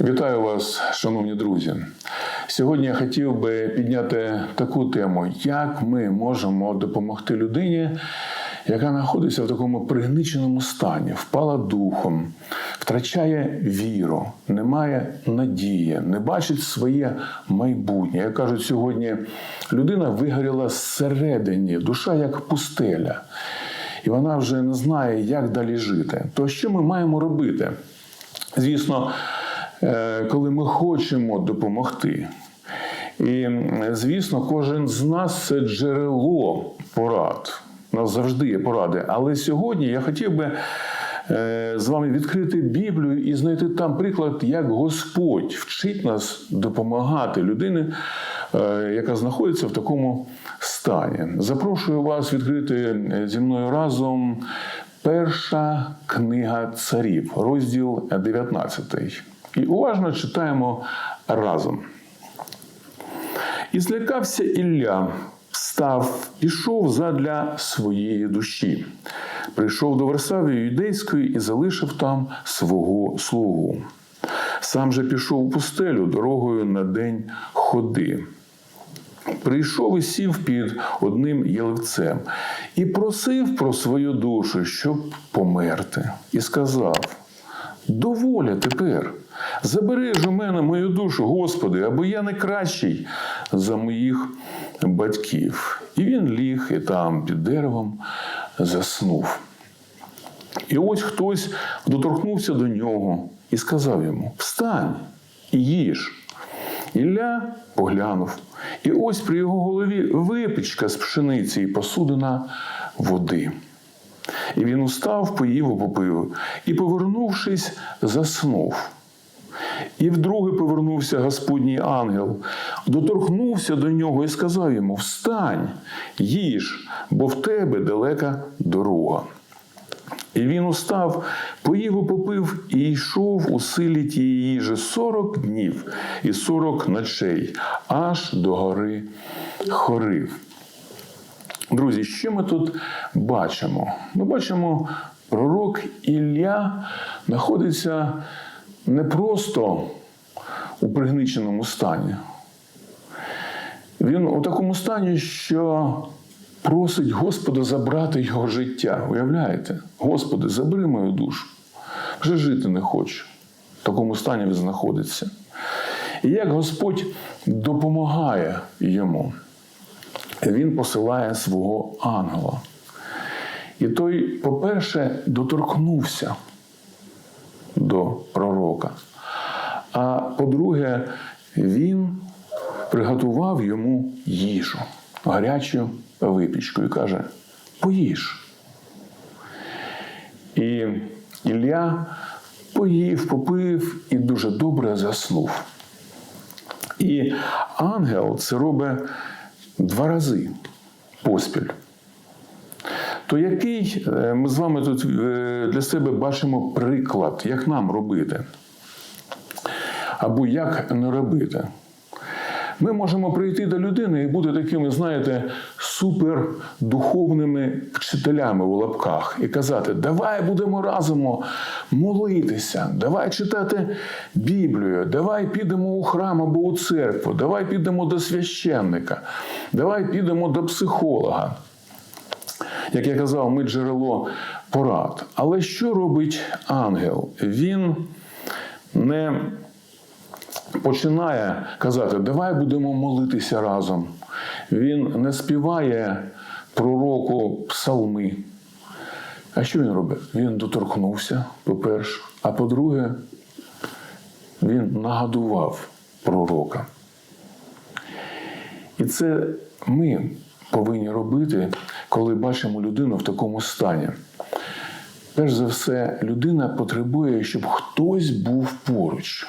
Вітаю вас, шановні друзі. Сьогодні я хотів би підняти таку тему, як ми можемо допомогти людині, яка знаходиться в такому пригниченому стані, впала духом, втрачає віру, не має надії, не бачить своє майбутнє. Як кажуть, сьогодні людина вигоріла зсередині, душа як пустеля, і вона вже не знає, як далі жити. То що ми маємо робити? Звісно, коли ми хочемо допомогти. І, звісно, кожен з нас це джерело порад. У нас завжди є поради. Але сьогодні я хотів би е, з вами відкрити Біблію і знайти там приклад, як Господь вчить нас допомагати людині, е, яка знаходиться в такому стані. Запрошую вас відкрити е, зі мною разом перша книга царів, розділ 19. І уважно читаємо разом. І злякався Ілля, встав, пішов задля своєї душі. Прийшов до Варсавії юдейської і залишив там свого слугу. Сам же пішов у пустелю дорогою на день ходи. Прийшов і сів під одним ялевцем і просив про свою душу, щоб померти, і сказав: Доволя тепер, забери ж у мене мою душу, Господи, або я не кращий за моїх батьків. І він ліг і там під деревом заснув. І ось хтось доторкнувся до нього і сказав йому: Встань і їж. Ілля поглянув, і ось при його голові випічка з пшениці і посудина води. І він устав, поїв попив, і, повернувшись, заснув. І вдруге повернувся Господній ангел, доторкнувся до нього і сказав йому: Встань, їж, бо в тебе далека дорога. І він устав, поїв і попив, і йшов у силі тієї їжі сорок днів і сорок ночей, аж до гори Хорив. Друзі, що ми тут бачимо? Ми бачимо, пророк Ілля знаходиться не просто у пригниченому стані. Він у такому стані, що просить Господа забрати його життя. Уявляєте? Господи, забери мою душу. Вже жити не хочу. В такому стані він знаходиться. І як Господь допомагає йому, він посилає свого ангела. І той, по-перше, доторкнувся до пророка. А по-друге, він приготував йому їжу, гарячу випічку і каже: поїж. І Ілля поїв, попив і дуже добре заснув. І ангел це робить два рази поспіль. То який е, ми з вами тут е, для себе бачимо приклад, як нам робити? Або як не робити? Ми можемо прийти до людини і бути такими, знаєте, супердуховними вчителями у лапках і казати: давай будемо разом молитися, давай читати Біблію, давай підемо у храм або у церкву, давай підемо до священника, давай підемо до психолога. Як я казав, ми джерело порад. Але що робить ангел? Він не починає казати, давай будемо молитися разом. Він не співає пророку псалми. А що він робить? Він доторкнувся, по-перше, а по-друге, він нагадував пророка. І це ми повинні робити, коли бачимо людину в такому стані. Перш за все, людина потребує, щоб хтось був поруч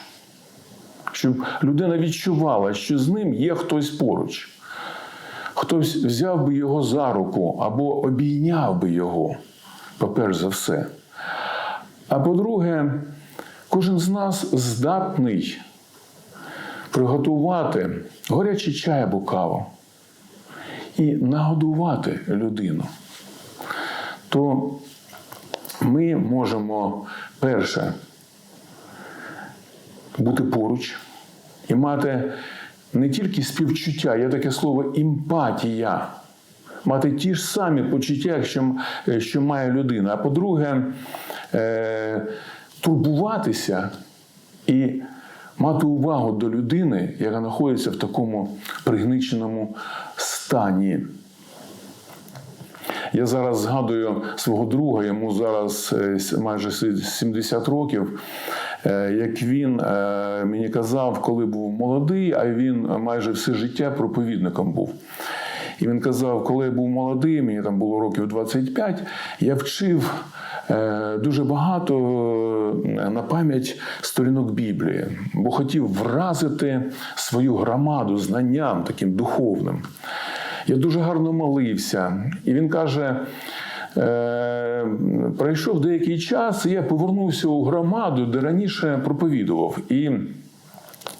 щоб людина відчувала, що з ним є хтось поруч. Хтось взяв би його за руку або обійняв би його, по-перше за все. А по-друге, кожен з нас здатний приготувати горячий чай або каву і нагодувати людину. То ми можемо перше бути поруч і мати не тільки співчуття, є таке слово емпатія. Мати ті ж самі почуття, що, що має людина. А по-друге, е, турбуватися і мати увагу до людини, яка знаходиться в такому пригниченому стані. Я зараз згадую свого друга, йому зараз е, майже 70 років. е, Як він е, мені казав, коли був молодий, а він майже все життя проповідником був. І він казав, коли я був молодий, мені там було років 25, я вчив дуже багато на пам'ять сторінок Біблії, бо хотів вразити свою громаду знанням таким духовним. Я дуже гарно молився. І він каже: е, пройшов деякий час, і я повернувся у громаду, де раніше проповідував. І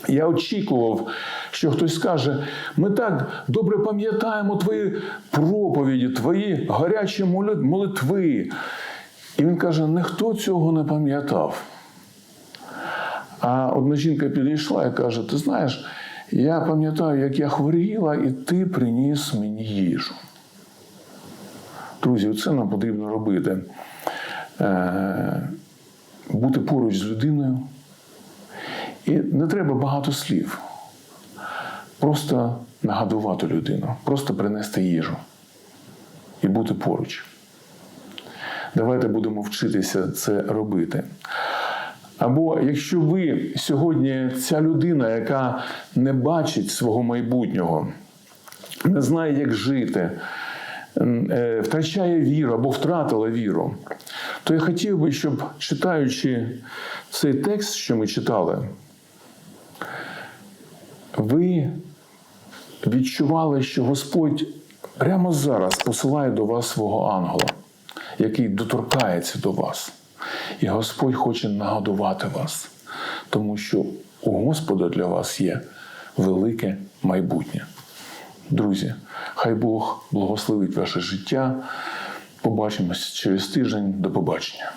я очікував, що хтось скаже: ми так добре пам'ятаємо твої проповіді, твої гарячі молитви. І він каже: ніхто цього не пам'ятав. А одна жінка підійшла і каже: Ти знаєш, я пам'ятаю, як я хворіла, і ти приніс мені їжу. Друзі, це нам потрібно робити. Е, бути поруч з людиною. І не треба багато слів. Просто нагадувати людину, просто принести їжу і бути поруч. Давайте будемо вчитися це робити. Або якщо ви сьогодні ця людина, яка не бачить свого майбутнього, не знає, як жити, е, втрачає віру або втратила віру, то я хотів би, щоб читаючи цей текст, що ми читали, ви відчували, що Господь прямо зараз посилає до вас свого ангела, який доторкається до вас. І Господь хоче нагодувати вас, тому що у Господа для вас є велике майбутнє. Друзі, хай Бог благословить ваше життя. Побачимось через тиждень. До побачення.